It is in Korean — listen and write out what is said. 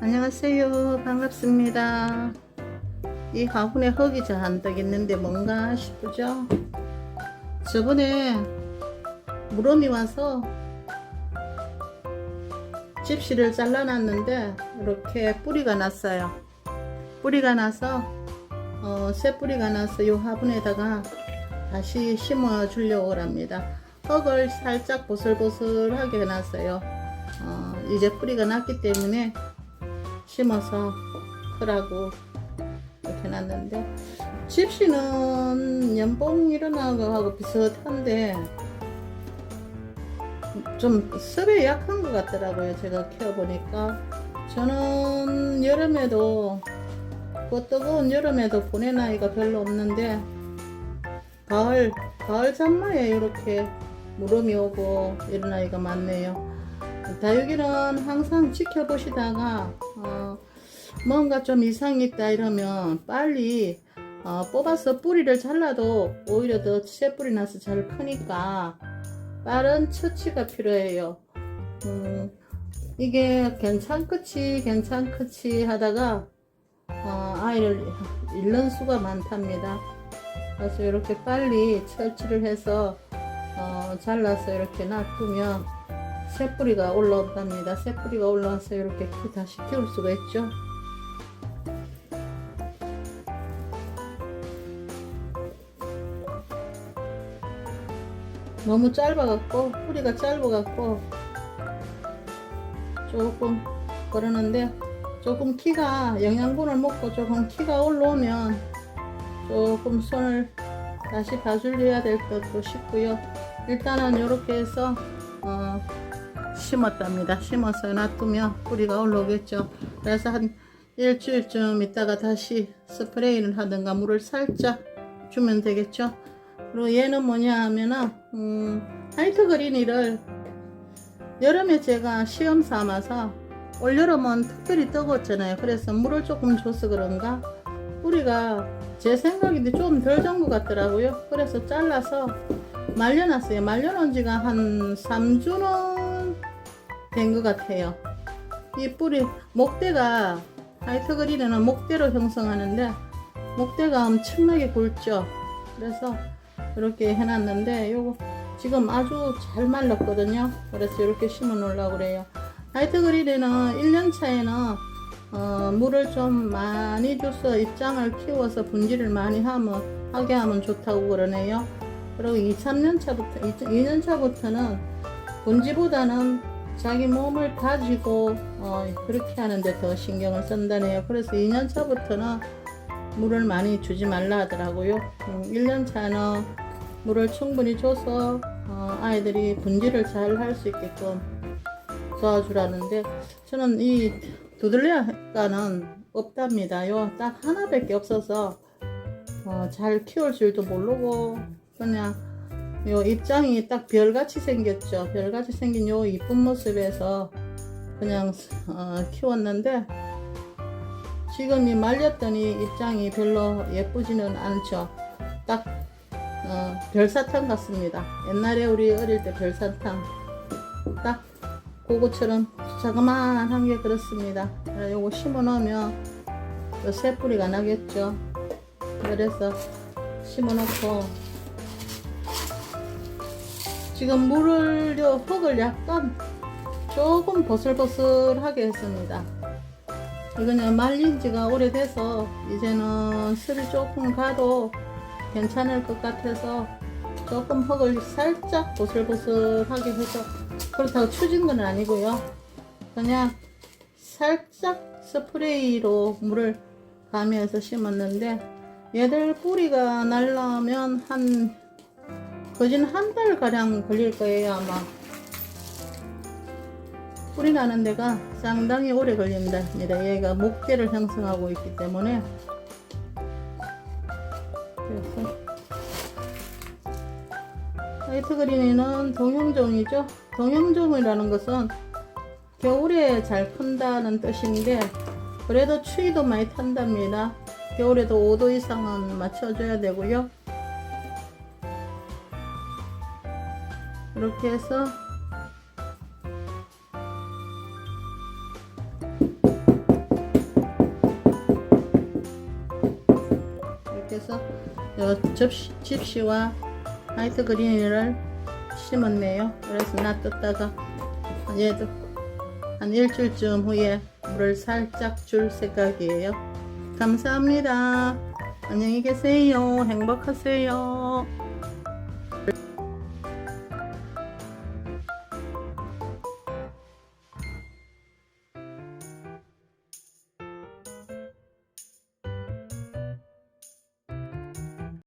안녕하세요. 반갑습니다. 이 화분에 흙이 잘안 떠있는데 뭔가 싶으죠? 저번에 무럼이 와서 집시를 잘라놨는데 이렇게 뿌리가 났어요. 뿌리가 나서 어, 새 뿌리가 나서 이 화분에다가 다시 심어 주려고 합니다. 흙을 살짝 보슬보슬하게 해놨어요. 어, 이제 뿌리가 났기 때문에 심어서 크라고 이렇게 해놨는데 집시는 연봉 일어나는 거하고 비슷한데 좀 습에 약한 것 같더라고요 제가 키워보니까 저는 여름에도 그 뜨거운 여름에도 보내 나이가 별로 없는데 가을 가을 잠마에 이렇게 무름이 오고 이런 아이가 많네요. 다육이는 항상 지켜보시다가 어, 뭔가 좀 이상이 있다 이러면 빨리 어, 뽑아서 뿌리를 잘라도 오히려 더새 뿌리 나서 잘 크니까 빠른 처치가 필요해요. 음, 이게 괜찮겠지 괜찮겠지 하다가 어, 아이를 잃는 수가 많답니다. 그래서 이렇게 빨리 처치를 해서 어, 잘라서 이렇게 놔두면 새뿌리가 올라온답니다. 새뿌리가 올라와서 이렇게 키- 다시 키울 수가 있죠. 너무 짧아갖고 뿌리가 짧아갖고 조금 그러는데 조금 키가 영양분을 먹고 조금 키가 올라오면 조금 손을 다시 봐줄려야 될 것도 싶고요. 일단은 이렇게 해서 어, 심었답니다. 심어서 놔두면 뿌리가 올라오겠죠. 그래서 한 일주일쯤 있다가 다시 스프레이를 하든가 물을 살짝 주면 되겠죠. 그리고 얘는 뭐냐 하면은 음, 화이트 그린이를 여름에 제가 시험 삼아서 올여름은 특별히 뜨거웠잖아요. 그래서 물을 조금 줘서 그런가 뿌리가 제 생각인데 좀덜전것 같더라고요. 그래서 잘라서 말려놨어요. 말려놓은 지가 한 3주는 된 것 같아요. 이 뿌리, 목대가 화이트 그린에는 목대로 형성하는데 목대가 엄청나게 굵죠. 그래서 이렇게 해놨는데 요거 지금 아주 잘 말랐거든요. 그래서 이렇게 심어 놓으려고 그래요. 화이트 그린에는 1년 차에는 어, 물을 좀 많이 줘서 입장을 키워서 분질을 많이 하면 하게 하면 좋다고 그러네요. 그리고 2, 3년 차부터 2, 년 차부터는 분지보다는 자기 몸을 가지고 어, 그렇게 하는데 더 신경을 쓴다네요. 그래서 2년 차부터는 물을 많이 주지 말라 하더라고요. 음, 1년 차는 물을 충분히 줘서 어, 아이들이 분질을 잘할 수 있게끔 도와주라는데 저는 이 두들레아가는 없답니다. 요 딱 하나밖에 없어서 어, 잘 키울 줄도 모르고 그냥 요 입장이 딱 별같이 생겼죠. 별같이 생긴 요 이쁜 모습에서 그냥 어, 키웠는데 지금 이 말렸더니 입장이 별로 예쁘지는 않죠. 딱 어, 별사탕 같습니다. 옛날에 우리 어릴 때 별사탕 딱 그거처럼 자그마한 게 그렇습니다. 아, 요거 심어 놓으면 또 새뿌리가 나겠죠. 그래서 심어 놓고 지금 물을 요 흙을 약간 조금 보슬보슬하게 했습니다. 이거는 말린 지가 오래돼서 이제는 술이 조금 가도 괜찮을 것 같아서 조금 흙을 살짝 보슬보슬하게 해서 그렇다고 추진 건 아니고요. 그냥 살짝 스프레이로 물을 가미해서 심었는데 얘들 뿌리가 날라오면 한 거진 한 달 가량 걸릴 거예요 아마. 뿌리 나는 데가 상당히 오래 걸린답니다. 얘가 목대를 형성하고 있기 때문에. 그래서 화이트 그린이는 동형종이죠. 동형종이라는 것은 겨울에 잘 큰다는 뜻인데 그래도 추위도 많이 탄답니다. 겨울에도 5도 이상은 맞춰줘야 되고요 이렇게 해서 이렇게 해서 접시, 집시와 화이트 그린을 심었네요. 그래서 놔뒀다가 얘도 한 일주일쯤 후에 물을 살짝 줄 생각이에요. 감사합니다. 안녕히 계세요. 행복하세요.